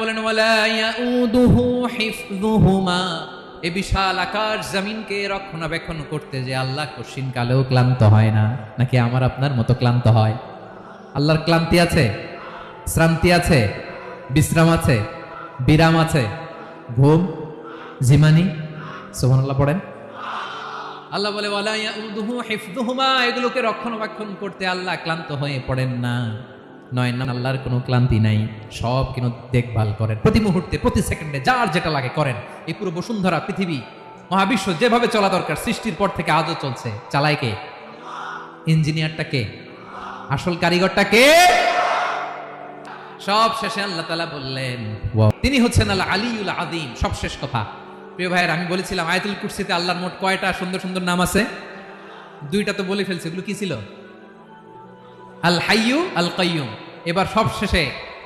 বলেন এই বিশাল আকাশ জমিনকে রক্ষণাবেক্ষণ করতে যে আল্লাহ কশিন কালেও ক্লান্ত হয় না, নাকি আমার আপনার মতো ক্লান্ত হয়? আল্লাহর ক্লান্তি আছে? শ্রান্তি আছে? বিশ্রাম আছে? বিরাম আছে? ঘুম? জিমানি? সুবহানাল্লাহ পড়েন। আল্লাহ বলে এগুলোকে রক্ষণাবেক্ষণ করতে আল্লাহ ক্লান্ত হয়ে পড়েন না। নয় না, আল্লাহর কোনো ক্লান্তি নাই, সব কিন্তু দেখভাল করেন। প্রতি মুহূর্তে, প্রতি সেকেন্ডে যার যেটা লাগে করেন। এই পুরো বসুন্ধরা পৃথিবী, মহাবিশ্ব যেভাবে চলা দরকার, সৃষ্টির পর থেকে আজও চলছে। চালায় কে? ইঞ্জিনিয়ারটা কে? আসল কারিগরটা কে? সব শেষে আল্লাহ তালা বললেন তিনি হচ্ছেন আল্লাহ আলিউল আদিম সব শেষ কথা। প্রিয় ভাইয়ের, আমি বলেছিলাম, আয়াতুল কুরসিতে আল্লাহর মোট কয়টা সুন্দর সুন্দর নাম আছে? দুইটা তো বলে ফেলছে, এগুলো কি ছিল? আল হাইয়ু, আল কাইয়ুম। এবার সব শেষে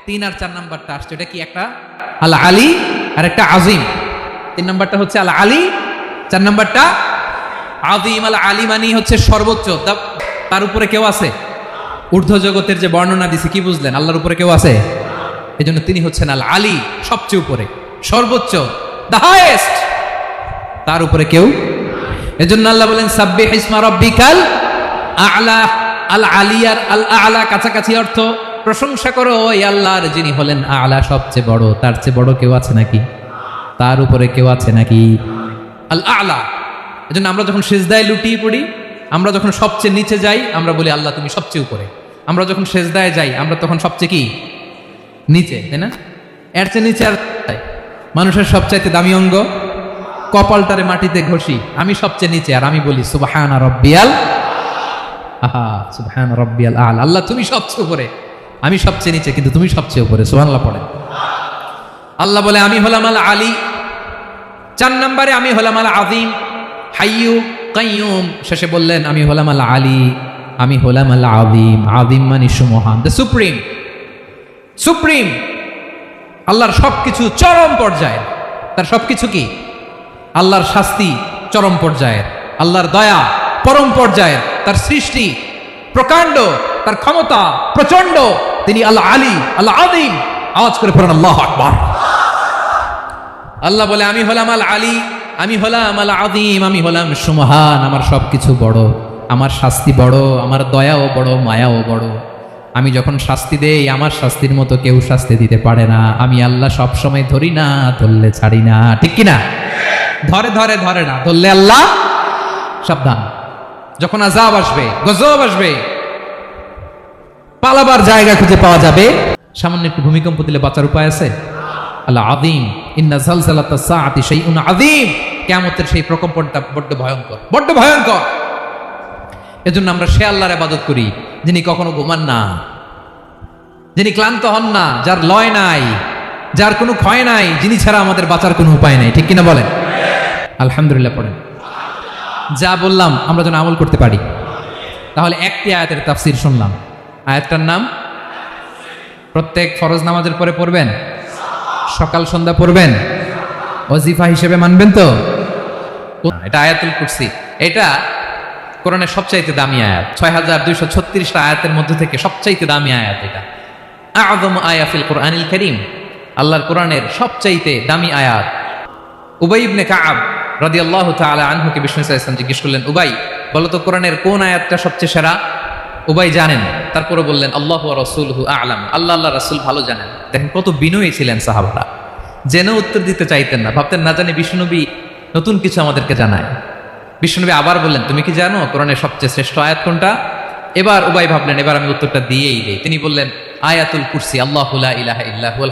তিন আর চার নাম্বারটা আসছে। এটা কি একটা? আল আলী আর একটা আজিম। তিন নাম্বারটা হচ্ছে আল আলী, চার নাম্বারটা আজিম। আল আলী মানি হচ্ছে সর্বোচ্চ। তার উপরে কেউ আছে? ঊর্ধ্ব জগতের যে বর্ণনা দিছে, কি বুঝলেন? আল্লাহর উপরে কেউ আছে? এই জন্য তিনি হচ্ছেন আল আলী, সবচেয়ে উপরে। সর্বোচ্চ দ্য হাইয়েস্ট তার উপরে কেউ? এজন্য আল্লাহ বলেন, সাব্বিহ ইসমা রব্বিকাল আলা আল আলিয়ার আল আলা কাছাকাছি অর্থ, প্রশংসা করো, ওই আল্লাহর যিনি হলেন আলা সবচেয়ে বড়, তার চেয়ে বড় কেউ আছে নাকি? তার উপরে কেউ আছে নাকি? আল আলা এজন্য আমরা যখন সেজদায় লুটিয়ে পড়ি, আমরা যখন সবচেয়ে নিচে যাই, আমরা বলি, আল্লাহ, তুমি সবচেয়ে উপরে। আমরা যখন সেজদায় যাই, আমরা তখন সবচেয়ে কি? নিচে, তাই না? এর চেয়ে নিচে আর? মানুষের সবচাইতে দামি অঙ্গ কপালটারে মাটিতে ঘষি, আমি সবচেয়ে নিচে, আর আমি বলি, সুবাহান রব্বিয়াল আহা সুবাহান রব্বিয়াল আল। আল্লাহ, তুমি সবচেয়ে উপরে। আমি সবচেয়ে নিচে, কিন্তু তুমি সবচেয়ে উপরে। সুবহানাল্লাহ পড়ে আল্লাহ বলে, আমি হলাম আল আলী। চার নম্বরে আমি হলাম আল আদিম হাইয়ু কাইয়ুম শেষে বললেন, আমি হলাম আল আলী। আমি হলাম আল আদিম আদিম মানে সুমহান। The supreme. সুপ্রিম। আল্লাহর সবকিছু চরম পর্যায়ের। তার সবকিছু কি? আল্লাহর শাস্তি চরম পর্যায়ের। আল্লাহর দয়া পরম পর্যায়ের। তার সৃষ্টি, প্রকাণ্ড, তার ক্ষমতা প্রচণ্ড তিনি আল্লাহ আলী, আল্লাহ আদিম আওয়াজ করে পড়েন, আল্লাহ আকবার। আল্লাহ বলে, আমি হলাম আল আলী, আমি হলাম আল আদিম আমি হলাম সুমহান। আমার সবকিছু বড়, আমার শাস্তি বড়, আমার দয়াও বড়, মায়াও বড়। আমি যখন শাস্তি দেই, আমার শাস্তির মতো কেউ শাস্তি দিতে পারে না। আমি আল্লাহ সব সময় ধরি না, ধরলে ছাড়ি না। ঠিক কি না ধরে ধরে ধরে না, ধরলে আল্লাহ সাবধান। যখন আজাব আসবে, গজব আসবে, পালাবার জায়গা খুঁজে পাওয়া যাবে। সামান্য একটু ভূমিকম্প দিলে বাঁচার উপায় আছে? আল্লাহ আদিম ইন্না জালজালাতা সাআতি শাইউন আদিম কিয়ামতের সেই প্রকম্পনটা বড্ড ভয়ঙ্কর বড্ড ভয়ঙ্কর। এজন্য আমরা সে আল্লাহর ইবাদত করি, যিনি কখনো ঘুমান না। যিনি ক্লান্ত হন না, যার লয় নাই, যার কোনো ক্ষয় নাই, যিনি ছাড়া আমাদের বাঁচার কোনো উপায় নাই। ঠিক কিনা বলেন? আলহামদুলিল্লাহ পড়েন। যা বললাম আমরা যেন আমল করতে পারি। তাহলে একটি আয়াতের তাফসির শুনলাম। আয়াতটার নাম? প্রত্যেক ফরজ নামাজের পরে পড়বেন? সকাল, সন্ধ্যা পড়বেন? অজিফা হিসেবে মানবেন তো? এটা আয়াতুল কুরসি। এটা কোরআনের সবচাইতে দামি আয়াত। ছয় হাজার দুইশো ছত্রিশটা আয়াতের মধ্যে থেকে সবচাইতে দামি আয়াত এটা। আদম আয়াফিল কোরআনিল করিম। আল্লাহর কোরআনের সবচাইতে দামি আয়াত। উবাই ইবনে কাআব আল্লাহ তালা আনহুকে বিষ্ণু ইসলাম জিজ্ঞেস করলেন, উবাই বলতো কোরআনের কোন আয়াতটা সবচেয়ে সেরা? উবাই জানেন। তারপরে বললেন, আল্লাহ রসুল হু আলাম। আল্লাহ আল্লাহ রসুল ভালো জানেন। দেখেন কত বিনয়ী ছিলেন সাহাবারা। যেন উত্তর দিতে চাইতেন না, ভাবতেন না জানি বিষ্ণুনবী নতুন কিছু আমাদেরকে জানায়। বিষ্ণুনবী আবার বললেন, তুমি কি জানো কোরআনের সবচেয়ে শ্রেষ্ঠ আয়াত কোনটা? এবার উবাই ভাবলেন, এবার আমি উত্তরটা দিয়েই দিই। তিনি বললেন, আয়াতুল কুরসি, আল্লাহ ইলাহা ইল্লাহুল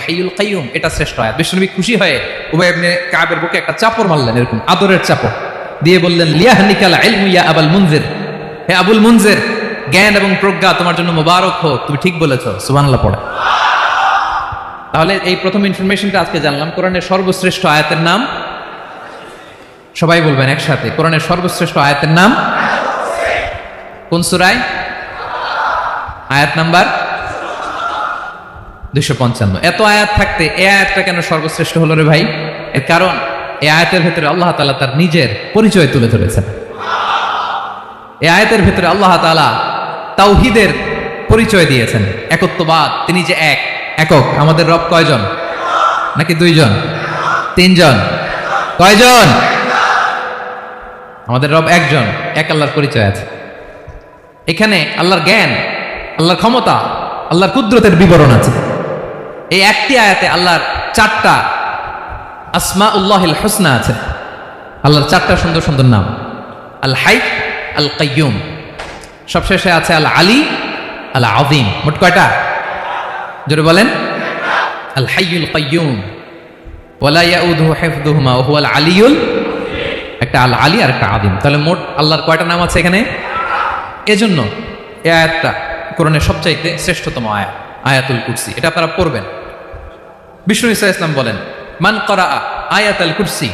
এটা শ্রেষ্ঠ আয়াত। বিষ্ণুনবী খুশি হয়ে উবাই ইবনে কাবের বুকে একটা চাপড় মারলেন, এরকম আদরের চাপড় দিয়ে বললেন ইয়া আবাল মুনজির। হে আবুল মুনজির, জ্ঞান এবং প্রজ্ঞা তোমার জন্য মোবারক হোক। তুমি ঠিক বলেছ, সুবহানাল্লাহ পড়ে। তাহলে এই প্রথম ইনফরমেশনটা আজকে জানলাম, কোরআনের সর্বশ্রেষ্ঠ আয়াতের নাম। সবাই বলবেন একসাথে, কোরআনের সর্বশ্রেষ্ঠ আয়াতের নাম? কোন সুরায়? আয়াত নাম্বার দুশো পঞ্চান্ন। এত আয়াত থাকতে এ আয়াতটা কেন সর্বশ্রেষ্ঠ হলো রে ভাই? এর কারণ, এ আয়াতের ভেতরে আল্লাহ তালা তার নিজের পরিচয় তুলে ধরেছেন। এ আয়াতের ভেতরে আল্লাহ তালা তাওহিদের পরিচয় দিয়েছেন। একত্ববাদ, তিনি যে এক, একক, আমাদের রব কয়জন? নাকি দুইজন? তিনজন? কয়জন? আমাদের রব একজন, এক আল্লাহর পরিচয় আছে। এখানে আল্লাহর জ্ঞান আল্লাহর ক্ষমতা, আল্লাহর কুদরতের বিবরণ আছে। এই একটি আয়াতে আল্লাহর চারটা আসমা উল্লাহিল হোসনা আছে। আল্লাহর চারটা সুন্দর সুন্দর নাম। আল হাই, আল কাইয়ুম। সবশেষে আছে আল আলী, আল আদিম মোট কয়টা? জোরে বলেন। আল হাইয়ুল কাইয়ুম। ওয়ালা ইয়াউদুহু হিফযুহুমা ওয়া হুয়াল আলিয়ুল। একটা আল আলী আর একটা আদিম তাহলে মোট আল্লাহর কয়টা নাম আছে এখানে? এজন্য এই আয়াতটা কোরআনের সবচাইতে শ্রেষ্ঠতম আয়া আয়াতুল কুরসি। এটা আপনারা পড়বেন। বিষ্ণু ইসা ইসলাম বলেন, মান করা আয়াত আল কুরসি,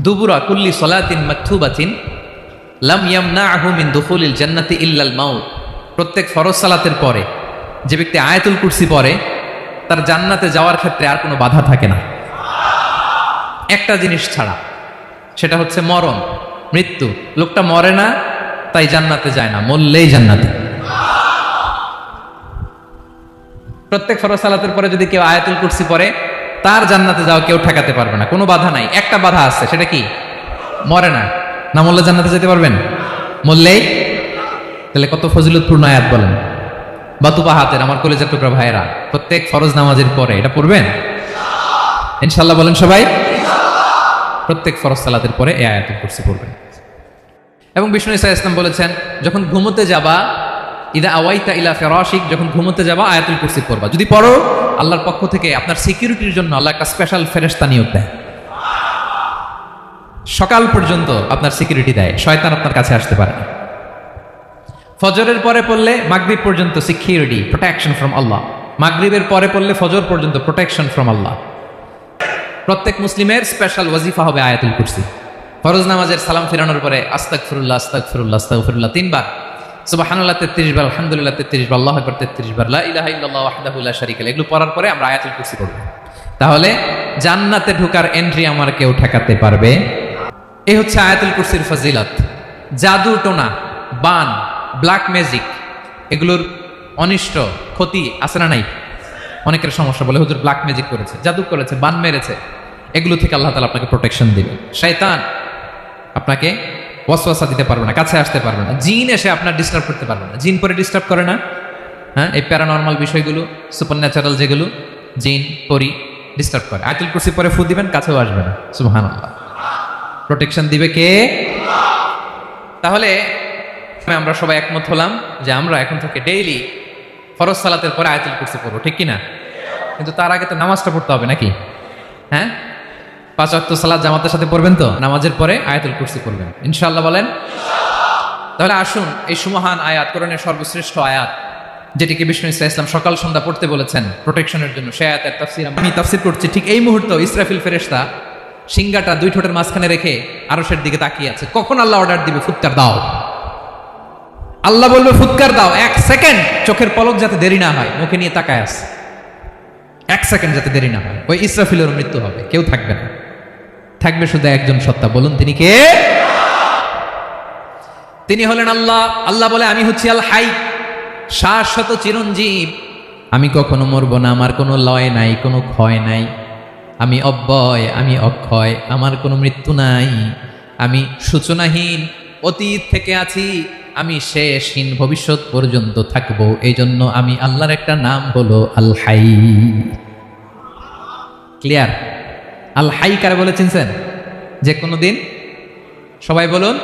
দুবুরা কুল্লি সলাতিন মাকথুবাতিন, লাম ইয়ামনাহু মিন দুখুলিল জান্নাতি ইল্লাল মাউত। প্রত্যেক ফরজ সালাতের পরে, যে ব্যক্তি আয়াতুল কুরসি পরে তার জান্নাতে যাওয়ার ক্ষেত্রে আর কোনো বাধা থাকে না। একটা জিনিস ছাড়া, সেটা হচ্ছে মরণ। মৃত্যু। লোকটা মরে না, তাই জান্নাতে যায় না, মরলেই জান্নাতে। প্রত্যেক ফরজ সালাতের পরে যদি কেউ আয়াতুল কুরসি পরে তার জান্নাতে যাওয়া কেউ ঠেকাতে পারবে না। কোনো বাধা নাই। একটা বাধা আছে, সেটা কি? মরে না। না মরলে জান্নাতে যেতে পারবেন? মরলেই? তাহলে কত ফজিলতপূর্ণ আয়াত বলেন। বাতুপা হাতের, আমার কলেজের টুকরা ভাইয়েরা, প্রত্যেক ফরজ নামাজের পরে এটা পড়বেন? ইনশাল্লাহ বলেন সবাই। প্রত্যেক ফরজ সালাতের পরে এ আয়াতুল কুরসি পড়বেন। এবং বিষ্ণু ইসা ইসলাম বলেছেন, যখন ঘুমোতে যাবা ইদা আওয়াইতা ইলা ফেরাশিক, যখন ঘুমোতে যাবা, আয়াতুল কুরসি পড়বা। যদি পড়ো, আল্লাহর পক্ষ থেকে আপনার সিকিউরিটির জন্য আল্লাহ একটা স্পেশাল ফেরেস্তা নিয়োগ দেয়। সকাল পর্যন্ত আপনার সিকিউরিটি দেয়, শয়তান আপনার কাছে আসতে পারে না। ফজরের পরে পড়লে মাগরিব পর্যন্ত সিকিউরিটি প্রোটেকশন ফ্রম আল্লাহ মাগরিবের পরে পড়লে ফজর পর্যন্ত প্রোটেকশন ফ্রম আল্লাহ প্রত্যেক মুসলিমের স্পেশাল ওয়াজিফা হবে আয়াতুল কুরসি। ফরজ নামাজের সালাম ফিরানোর পরে আস্তাক ফিরুল্লাহ আস্তাক ফিরুল্লাহ আস্তাক ফিরুল্লাহ তিনবার। সুবহানাল্লাহ তেত্রিশ বার, আলহামদুলিল্লাহ তেত্রিশ বার, আল্লাহ আকবার তেত্রিশ বার, লা ইলাহা ইল্লাল্লাহ ওয়াহদাহু লা শারীকা লাহু। এগুলো পড়ার পরে আমরা আয়াতুল কুরসি পড়ব। তাহলে জান্নাতে ঢোকার এন্ট্রি আমার কেউ ঠেকাতে পারবে। এই হচ্ছে আয়াতুল কুরসির ফজিলত। জাদু টোনা, বান ব্ল্যাক ম্যাজিক এগুলোর অনিষ্ট, ক্ষতি আছে না নাই? অনেকের সমস্যা বলে, হুজুর ব্ল্যাক ম্যাজিক করেছে, জাদু করেছে, বান মেরেছে। এগুলো থেকে আল্লাহ তালা আপনাকে প্রোটেকশন দিবে। শয়তান আপনাকে ওয়াসওয়াসা দিতে পারবে না, কাছে আসতে পারবে না। জিন এসে আপনার ডিস্টার্ব করতে পারবে না। জিন পরে ডিস্টার্ব করে না। হ্যাঁ এই প্যারানর্মাল বিষয়গুলো সুপার ন্যাচারাল যেগুলো, জিন পরি ডিস্টার্ব করে। আয়তুল কুরসি পরে ফু দিবেন, কাছেও আসবে না। আল্লাহ প্রোটেকশন দিবে কে? তাহলে আমরা সবাই একমত হলাম যে আমরা এখন থেকে ডেইলি ফরজ সালাতের পরে আয়াতুল কুরসি পড়ব, ঠিক কিনা? কিন্তু তার আগে তো নামাজটা পড়তে হবে নাকি? হ্যাঁ? পাঁচ অক্ট সালাদ জামাতের সাথে পড়বেন তো? নামাজের পরে আয়াতুল কুরসি পড়বেন। ইনশাল্লাহ বলেন? তাহলে আসুন, এই সুমহান আয়াত, কোরআনের সর্বশ্রেষ্ঠ আয়াত, যেটিকে বিষ্ণু ইসরা ইসলাম সকাল সন্ধ্যা পড়তে বলেছেন প্রোটেকশনের জন্য। সে আয়াতের তাফসির আমি তাফসির করছি, ঠিক এই মুহূর্তে ইসরাফিল ফেরেশতা সিঙ্গাটা দুই ঠোঁটের মাঝখানে রেখে আরশের দিকে তাকিয়ে আছে। কখন আল্লাহ অর্ডার দিবে? ফুৎকার দাও। আল্লাহ বলবে, ফুৎকার দাও, এক সেকেন্ড। চোখের পলক যাতে দেরি না হয়, মুখে নিয়ে তাকায় আছে। এক সেকেন্ড যাতে দেরি না হয়, ওই ইসরাফিলের মৃত্যু হবে, কেউ থাকবে না। থাকবে শুধু একজন সত্তা। বলুন, তিনি কে? তিনি হলেন আল্লাহ। আল্লাহ বলে, আমি হচ্ছি আল হাই, শাশ্বত চিরঞ্জীব। আমি কখনো মরব না, আমার কোনো লয় নাই, কোনো ক্ষয় নাই। আমি অব্যয়, আমি অক্ষয়, আমার কোনো মৃত্যু নাই। আমি সূচনাহীন, অতীত থেকে আছি। আমি শেষহীন, ভবিষ্যৎ পর্যন্ত থাকব। এই জন্য আমি আল্লাহর একটা নাম হলো আল হাই। ক্লিয়ার? আল হাই কারে বলে চিনছেন? যে কোনো দিন সবাই বলুন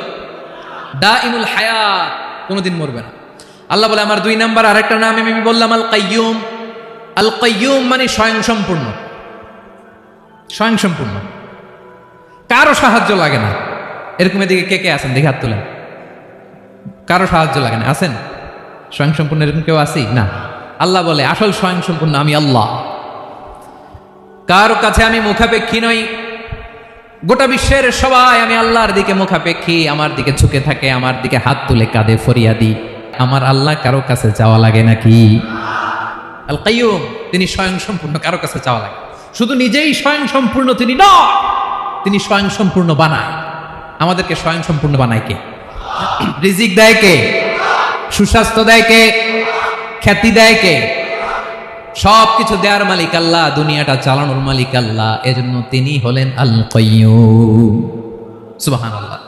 দা ইমুল হায়াত, কোনোদিন মরবে না। আল্লাহ বলে, আমার দুই নাম্বার আরেকটা নাম আমি বললাম, আল কাইয়ুম। আল কাইয়ুম মানে স্বয়ং সম্পূর্ণ স্বয়ং সম্পূর্ণ কারও সাহায্য লাগে না। এরকম এদিকে কে কে আছেন? দেখে হাত তুলেন। কারও সাহায্য লাগে না। আছেন? স্বয়ং সম্পূর্ণ এরকম কেউ আছি না। আল্লাহ বলে, আসল স্বয়ং সম্পূর্ণ আমি আল্লাহ। কারও কাছে আমি মুখাপেক্ষী নই। গোটা বিশ্বের সবাই আমি আল্লাহর দিকে মুখাপেক্ষী, আমার দিকে ঝুঁকে থাকে, আমার দিকে হাত তুলে কাঁদে ফরিয়াদি। আমার আল্লাহ কারও কাছে যাওয়া লাগে নাকি? তিনি স্বয়ং সম্পূর্ণ কারও কাছে যাওয়া লাগে। শুধু নিজেই স্বয়ং সম্পূর্ণ তিনি ন তিনি স্বয়ং সম্পূর্ণ বানায়। আমাদেরকে স্বয়ং সম্পূর্ণ বানায় কে? রিজিক দেয় কে? সুস্বাস্থ্য দেয় কে? খ্যাতি দেয় কে? সব কিছু দেওয়ার মালিক আল্লাহ, দুনিয়াটা চালানোর মালিক আল্লাহ, এজন্য তিনি হলেন আল কয়্যুম সুবহানাল্লাহ।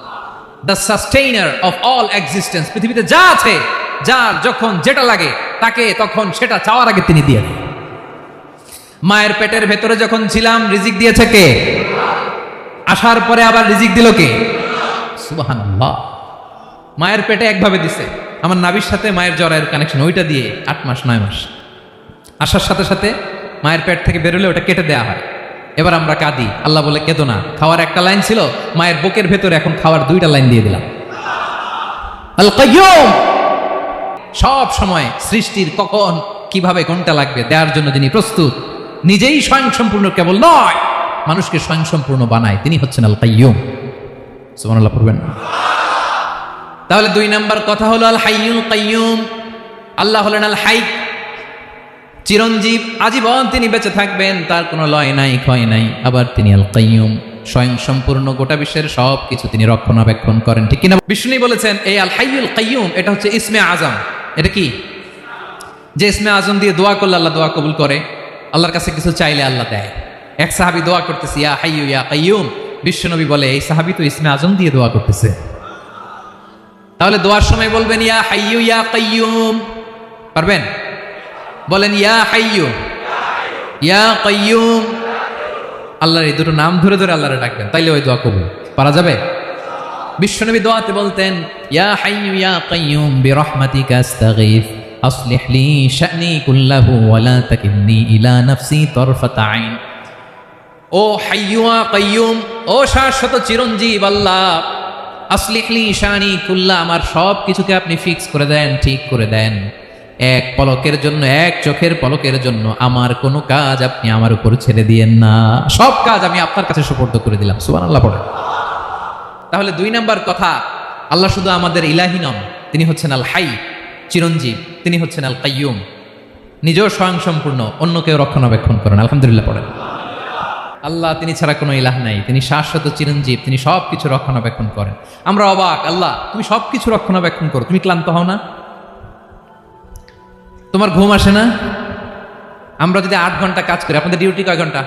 The sustainer of all existence পৃথিবীতে যা আছে যার যখন যেটা লাগে, তাকে তখন সেটা চাওয়ার আগে তিনি দিয়ে দেন। মায়ের পেটের ভেতরে যখন ছিলাম, রিজিক দিয়েছে কে? আসার পরে আবার রিজিক দিল কে? সুবহানাল্লাহ। মায়ের পেটে একভাবে দিছে। আমার নাবির সাথে মায়ের জরায়ের কানেকশন ওইটা দিয়ে আট মাস, নয় মাস। আসার সাথে সাথে মায়ের পেট থেকে বেরোলে ওটা কেটে দেওয়া হয়। এবার আমরা কাঁদি। আল্লাহ বলে, কেঁদো না। খাওয়ার একটা লাইন ছিল, মায়ের বুকের ভেতরে এখন খাওয়ার দুইটা লাইন দিয়ে দিলাম। আল সব সময় সৃষ্টির কখন, কীভাবে কোনটা লাগবে দেওয়ার জন্য যিনি প্রস্তুত, নিজেই স্বয়ং সম্পূর্ণ কেবল নয়, মানুষকে স্বয়ং সম্পূর্ণ বানায়, তিনি হচ্ছেন আল কাইয়ুম পড়বেন তাহলে দুই নাম্বার কথা হলো আল হাইয়ুল কাইয়ুম। আল্লাহ হলেন আল হাই চিরঞ্জীব আজীবন তিনি বেঁচে থাকবেন, তার কোনো লয় নাই, ক্ষয় নাই। আবার তিনি আল কাইয়ুম স্বয়ং সম্পূর্ণ গোটা বিশ্বের সব কিছু তিনি রক্ষণাবেক্ষণ করেন, ঠিক কিনা? বিষ্ণু বলেছেন, এই আল হাইয়ুল কাইয়ুম, এটা হচ্ছে ইসমে আজম। এটা কি? যে ইসমে আজম দিয়ে দোয়া করলে আল্লাহ দোয়া কবুল করে, আল্লাহর কাছে কিছু চাইলে আল্লাহ দেয়। এক সাহাবি দোয়া করতেছে, ইয়া হাইয়ু, ইয়া কাইয়ুম। বিশ্বনবী বলে, এই সাহাবি তো ইসমে আজম দিয়ে দোয়া করতেছে। তাহলে দোয়ার সময় বলবেন, ইয়া হাইয়ু, ইয়া কাইয়ুম। পারবেন? বলেন, ইয়া হাইয়ু ইয়া কাইয়ুম আল্লাহর এই দুটো নাম ধরে ধরে আল্লাহরে ডাকবেন, তাইলে ওই দোয়া কবুল। পারা যাবে? বিশ্বনবী দোয়াতে বলতেন, ইয়া হাইয়ু ইয়া কাইয়ুম বিরহমাতিকা আস্তাগীথ লি শা'নি কুল্লাহু ওয়া লা তাকিলনি ইলা নাফসি তরফাতা আইন। ও হাইয়ুয়া কাইয়ুম ও শাশ্বত চিরঞ্জীব আল্লাহ আসলিহলি শানি কুল্লা আমার সব কিছুকে আপনি ফিক্স করে দেন, ঠিক করে দেন। এক পলকের জন্য, এক চোখের পলকের জন্য আমার কোনো কাজ আপনি আমার উপর ছেড়ে দিয়েন না। সব কাজ আমি আপনার কাছে সুপর্দ করে দিলাম। সুবান আল্লাহ পড়ে তাহলে দুই নাম্বার কথা, আল্লাহ শুধু আমাদের ইলাহি নন, তিনি হচ্ছেন আল হাই চিরঞ্জীব, তিনি হচ্ছেন আল কাইয়ুম নিজেও স্বয়ং সম্পূর্ণ অন্য কেউ রক্ষণাবেক্ষণ করেন। আলহামদুলিল্লাহ পড়েন। আল্লাহ তিনি ছাড়া কোনো ইলাহ নাই, তিনি শাশ্বত চিরঞ্জীব, তিনি সব কিছু রক্ষণাবেক্ষণ করেন। আমরা অবাক, আল্লাহ তুমি সব কিছু রক্ষণাবেক্ষণ করো, তুমি ক্লান্ত হও না? তোমার ঘুম আসে না? আমরা যদি আট ঘণ্টা কাজ করি, আপনাদের ডিউটি কয় ঘণ্টা?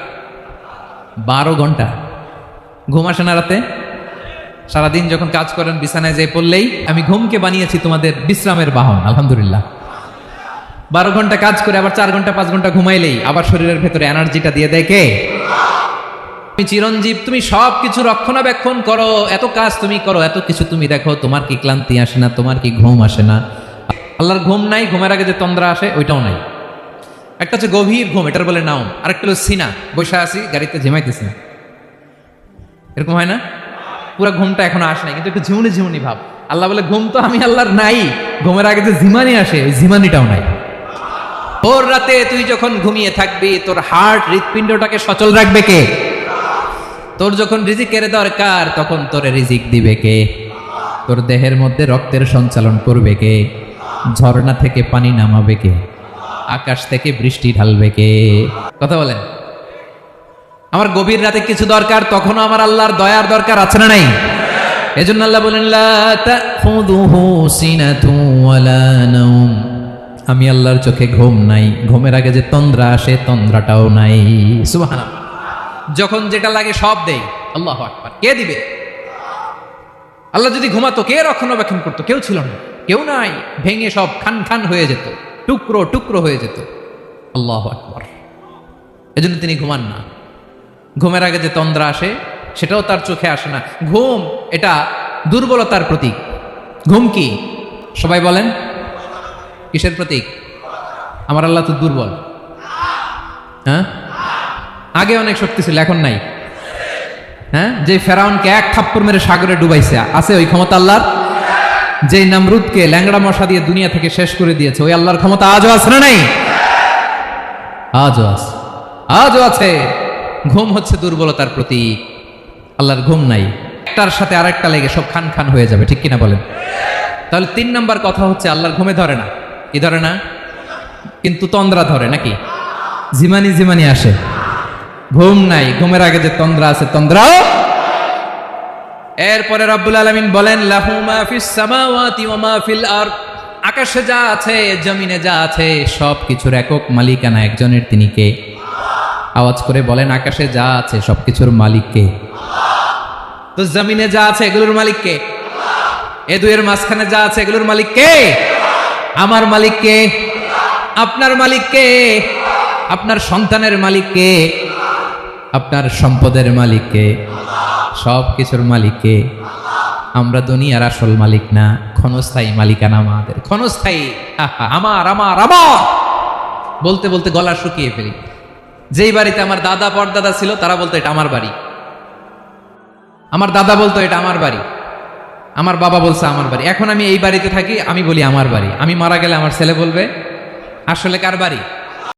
বারো ঘণ্টা। ঘুম আসে না রাতে? সারাদিন যখন কাজ করেন, বিছানায় যেয়ে পড়লেই আমি ঘুমকে বানিয়েছি তোমাদের বিশ্রামের বাহন, আলহামদুলিল্লাহ। বারো ঘণ্টা কাজ করে, আবার চার ঘণ্টা, পাঁচ ঘণ্টা ঘুমাইলেই আবার শরীরের ভেতরে এনার্জিটা দিয়ে দেয় কে? তুমি চিরঞ্জীব, তুমি সব কিছু রক্ষণাবেক্ষণ করো, এত কাজ তুমি করো, এত কিছু তুমি দেখো, তোমার কি ক্লান্তি আসে না, তোমার কি ঘুম আসে না? আল্লাহর ঘুম নাই, ঘুমের আগে যে তন্দ্রা আসে, ওইটাও নাই। একটা হচ্ছে গভীর ঘুম, এটার বলে নাও আরেকটা হলো সিনা, বসে আছি, গাড়িতে ঝিমাইতেছি না। এরকম হয় না? পুরো ঘুমটা এখনও আসে নাই, কিন্তু একটু ঝিমুনি ঝিমুনি ভাব। আল্লাহ বলে, ঘুম তো আমি আল্লাহর নাই, ঘুমের আগে যে ঝিমানি আসে, ওই ঝিমানিটাও নাই। ভোর রাতে তুই যখন ঘুমিয়ে থাকবি, তোর হার্ট হৃৎপিণ্ডটাকে সচল রাখবে কে? তোর যখন রিজিকের দরকার, তখন তোরে রিজিক দিবে কে? তোর দেহের মধ্যে রক্তের সঞ্চালন করবে কে? ঝর্ণা থেকে পানি নামাবে কে? আকাশ থেকে বৃষ্টি ঢালবে কে? কথা বলেন। আমার গভীর রাতে কিছু দরকার, তখনও আমার আল্লাহর দয়ার দরকার, আছে না নাই? এজন্য আল্লাহ বলেন আমি আল্লাহর চোখে ঘুম নাই। ঘুমের আগে যে তন্দ্রা আসে, তন্দ্রাটাও নাই। সুবহানাল্লাহ। যখন যেটা লাগে সব দেই। আল্লাহ আকবার। কে দিবে? আল্লাহ যদি ঘুমাতো, কে রক্ষণাবেক্ষণ করতো? কেউ ছিল না। কেউ নাই, ভেঙে সব খান খান হয়ে যেত, টুকরো টুকরো হয়ে যেত। আল্লাহ আকবার। এজন্য তিনি ঘুমান না। ঘুমের আগে যে তন্দ্রা আসে, সেটাও তার চোখে আসে না। ঘুম, এটা দুর্বলতার প্রতীক। ঘুম কি? সবাই বলেন, কিসের প্রতীক? আমার আল্লাহ তো দুর্বল। হ্যাঁ? আগে অনেক শক্তি ছিল, এখন নাই। হ্যাঁ? যে ফেরাউনকে এক থাপ্পড় মেরে সাগরে ডুবাইছে, আছে ওই ক্ষমতা আল্লাহর? যে নামরুদকে ল্যাংড়া মশা দিয়ে দুনিয়া থেকে শেষ করে দিয়েছে, ওই আল্লাহর ক্ষমতা আজও আছে না নাই? আজও আছে। আজও আছে। ঘুম হচ্ছে দুর্বলতার প্রতি আল্লাহর ঘুম নাই। একটার সাথে আরেকটা লেগে সব খান খান হয়ে যাবে, ঠিক কিনা বলেন? তাহলে তিন নাম্বার কথা হচ্ছে, আল্লাহর ঘুমে ধরে না। কি ধরে না? কিন্তু তন্দ্রা ধরে, নাকি? জিমানি জিমানি আসে। ঘুম নাই। ঘুমের আগে যে তন্দ্রা আছে, তন্দ্রাও এরপরে রব্বুল আলমিন বলেন, লাহু মা ফিস সামাওয়াতি ওয়া মা ফিল আরদ। আকাশে যা আছে, জমিনে যা আছে সব কিছুর একক মালিকানা একজনের তিনি কে? আওয়াজ করে বলেন, আকাশে যা আছে সব কিছুর মালিক কে? তো জমিনে যা আছে, এগুলোর মালিক কে? এ দুয়ের মাঝখানে যা আছে, এগুলোর মালিক কে? আমার মালিক কে? আপনার মালিক কে? আপনার সন্তানের মালিক কে? আপনার সম্পদের মালিক কে? সব কিছুর মালিক। কে আমরা দুনিয়ার আসল মালিক না, ক্ষণস্থায়ী মালিকানা আমাদের। ক্ষণস্থায়ী আমার আমার আমার! বলতে বলতে গলা শুকিয়ে ফেলি। যেই বাড়িতে আমার দাদা পরদাদা ছিল, তারা বলতো, এটা আমার বাড়ি। আমার দাদা বলতো, এটা আমার বাড়ি। আমার বাবা বলছে, আমার বাড়ি। এখন আমি এই বাড়িতে থাকি, আমি বলি, আমার বাড়ি। আমি মারা গেলে আমার ছেলে বলবে, আসলে কার বাড়ি?